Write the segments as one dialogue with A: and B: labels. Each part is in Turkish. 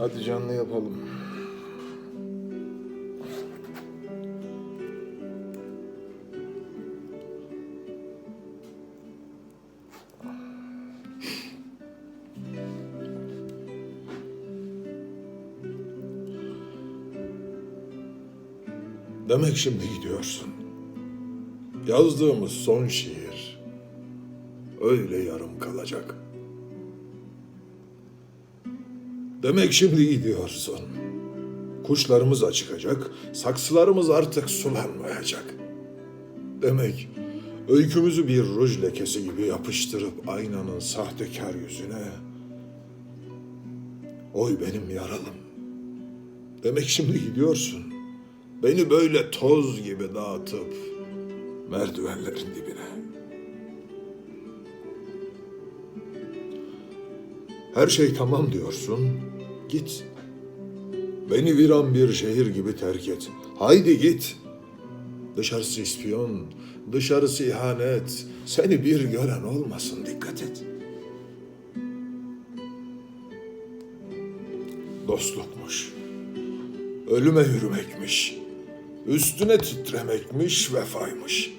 A: Hadi canlı yapalım. Demek şimdi gidiyorsun. Yazdığımız son şiir öyle yarım kalacak. Demek şimdi gidiyorsun. Kuşlarımız açıkacak, saksılarımız artık sulanmayacak. Demek öykümüzü bir ruj lekesi gibi yapıştırıp aynanın sahtekar yüzüne Oy benim yaralım. Demek şimdi gidiyorsun. Beni böyle toz gibi dağıtıp merdivenlerin dibine. Her şey tamam diyorsun. Git. Beni viran bir şehir gibi terk et. Haydi git. Dışarısı ispiyon, dışarısı ihanet. Seni bir gören olmasın dikkat et. Dostlukmuş. Ölüme yürümekmiş. Üstüne titremekmiş vefaymış.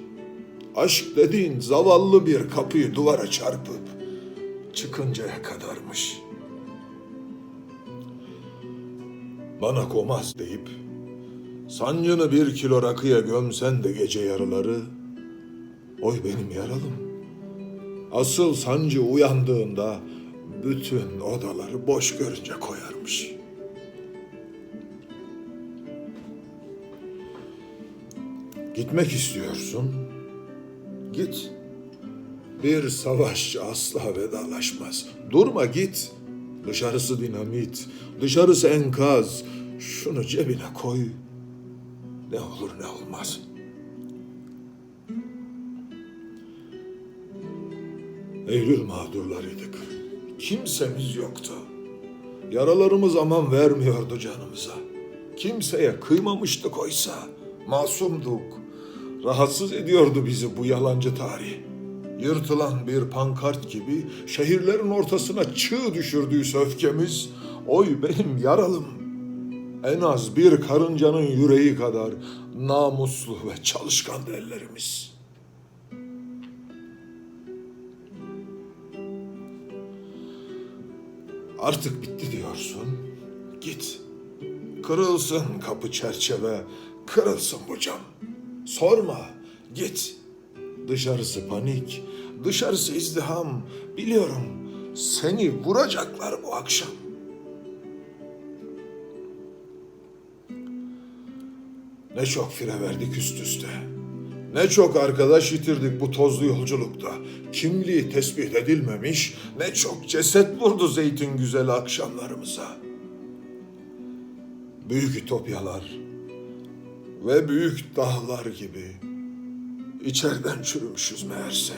A: Aşk dediğin zavallı bir kapıyı duvara çarpıp çıkıncaya kadarmış. Bana komaz deyip sancını bir kilo rakıya gömsen de gece yarıları oy benim yaralım. Asıl sancı uyandığında bütün odaları boş görünce koyarmış. Gitmek istiyorsun. Git. Bir savaşçı asla vedalaşmaz. Durma git. Dışarısı dinamit, dışarısı enkaz. Şunu cebine koy. Ne olur ne olmaz. Eylül mağdurlarıydık. Kimsemiz yoktu. Yaralarımız aman vermiyordu canımıza. Kimseye kıymamıştık oysa. Masumduk. Rahatsız ediyordu bizi bu yalancı tarih. Yırtılan bir pankart gibi şehirlerin ortasına çığ düşürdüğü öfkemiz, oy benim yaralım. En az bir karıncanın yüreği kadar namuslu ve çalışkan ellerimiz. Artık bitti diyorsun. Git. Kırılsın kapı çerçeve, kırılsın bu cam. Sorma, git. Dışarısı panik, dışarısı izdiham. Biliyorum seni vuracaklar bu akşam. Ne çok fire verdik üst üste. Ne çok arkadaş yitirdik bu tozlu yolculukta. Kimliği tespit edilmemiş, ne çok ceset vurdu zeytin güzel akşamlarımıza. Büyük ütopyalar ve büyük dağlar gibi içeriden çürümüşüz meğerse.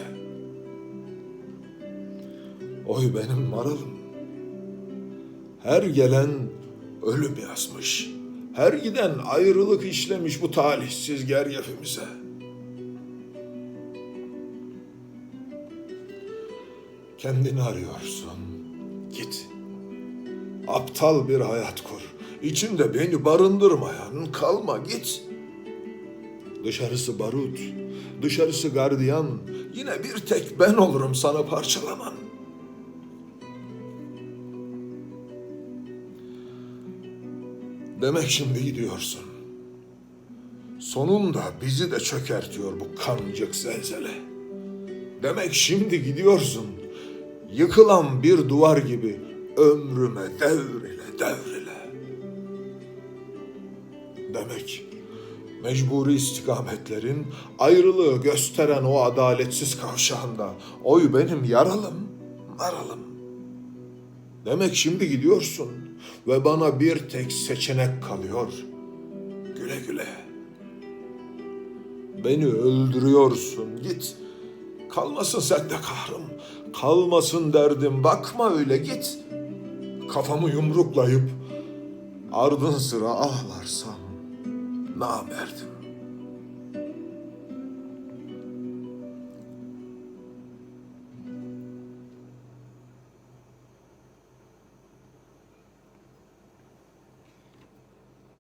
A: Oy benim maralım. Her gelen ölüm yazmış. Her giden ayrılık işlemiş bu talihsiz gergefimize. Kendini arıyorsun. Git. Aptal bir hayat kur. İçinde beni barındırmayan kalma git. Dışarısı barut, dışarısı gardiyan. Yine bir tek ben olurum sana parçalaman. Demek şimdi gidiyorsun. Sonunda bizi de çökertiyor bu kancık zelzele. Demek şimdi gidiyorsun. Yıkılan bir duvar gibi ömrüme devrile devrile. Demek mecburi istikametlerin ayrılığı gösteren o adaletsiz kavşağında oy benim yaralım, maralım. Demek şimdi gidiyorsun ve bana bir tek seçenek kalıyor. Güle güle. Beni öldürüyorsun git. Kalmasın sende kahrım, kalmasın derdim. Bakma öyle git. Kafamı yumruklayıp ardın sıra ağlarsam namerdim.